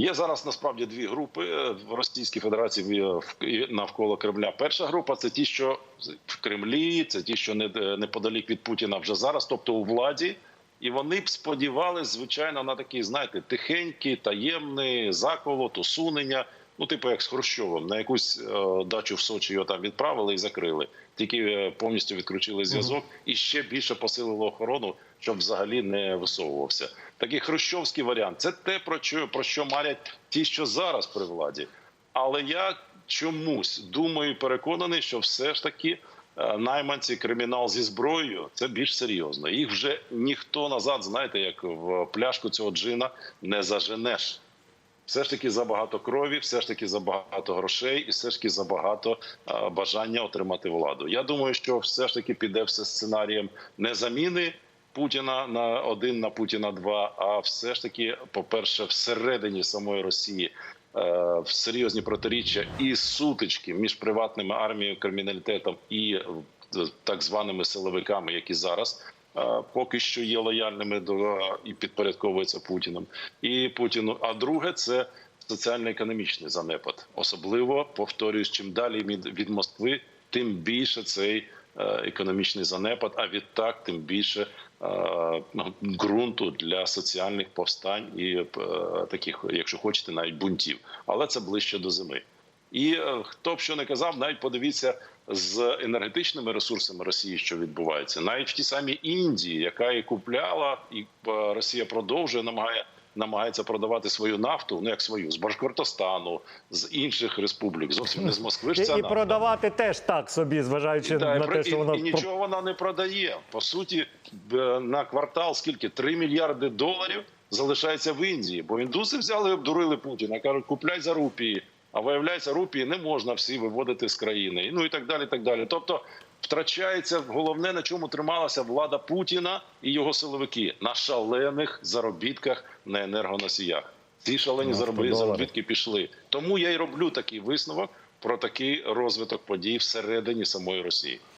Є зараз насправді дві групи е, в Російській Федерації в- навколо Кремля. Перша група це ті, що в Кремлі, це ті, що не- неподалік від Путіна вже зараз, тобто у владі. І вони б сподівалися, звичайно, на такий, знаєте, тихенький, таємний заколот, усунення. Ну, типу, як з Хрущовим, на якусь е, дачу в Сочі його там відправили і закрили. Тільки е, повністю відключили зв'язок і ще більше посилили охорону, щоб взагалі не висовувався. Такий хрущовський варіант це те, про що про що марять ті, що зараз при владі. Але я чомусь думаю, і переконаний, що все ж таки е, найманці кримінал зі зброєю це більш серйозно. Їх вже ніхто назад, знаєте, як в пляшку цього джина не заженеш. Все ж таки забагато крові, все ж таки забагато грошей, і все ж таки забагато бажання отримати владу. Я думаю, що все ж таки піде все сценарієм не заміни Путіна на один на Путіна два, а все ж таки, по-перше, всередині самої Росії е, серйозні протиріччя і сутички між приватними армією, криміналітетом і е, так званими силовиками, які зараз поки що є лояльними до і підпорядковуються Путіним і Путіну. А друге це соціально-економічний занепад. Особливо повторюсь, чим далі від, Москви, тим більше цей е, економічний занепад. А відтак, тим більше е, ну, ґрунту для соціальних повстань і е, таких, якщо хочете, навіть бунтів. Але це ближче до зими. І е, хто б що не казав, навіть подивіться з енергетичними ресурсами Росії, що відбувається, навіть в тій самій Індії, яка і купляла, і е, Росія продовжує намагає. Намагається продавати свою нафту, ну як свою з Башкортостану, з інших республік, зовсім не з Москви. ж ця і нафта. продавати теж так собі, зважаючи І, да, і на те, що і, і нічого вона не продає. По суті, на квартал скільки 3 мільярди доларів залишається в Індії, бо індуси взяли і обдурили Путіна. кажуть, купляй за рупії. А виявляється, рупії не можна всі виводити з країни. Ну і так далі. так далі. Тобто втрачається головне, на чому трималася влада Путіна і його силовики на шалених заробітках на енергоносіях. Ці шалені заробітки пішли. Тому я й роблю такий висновок про такий розвиток подій всередині самої Росії.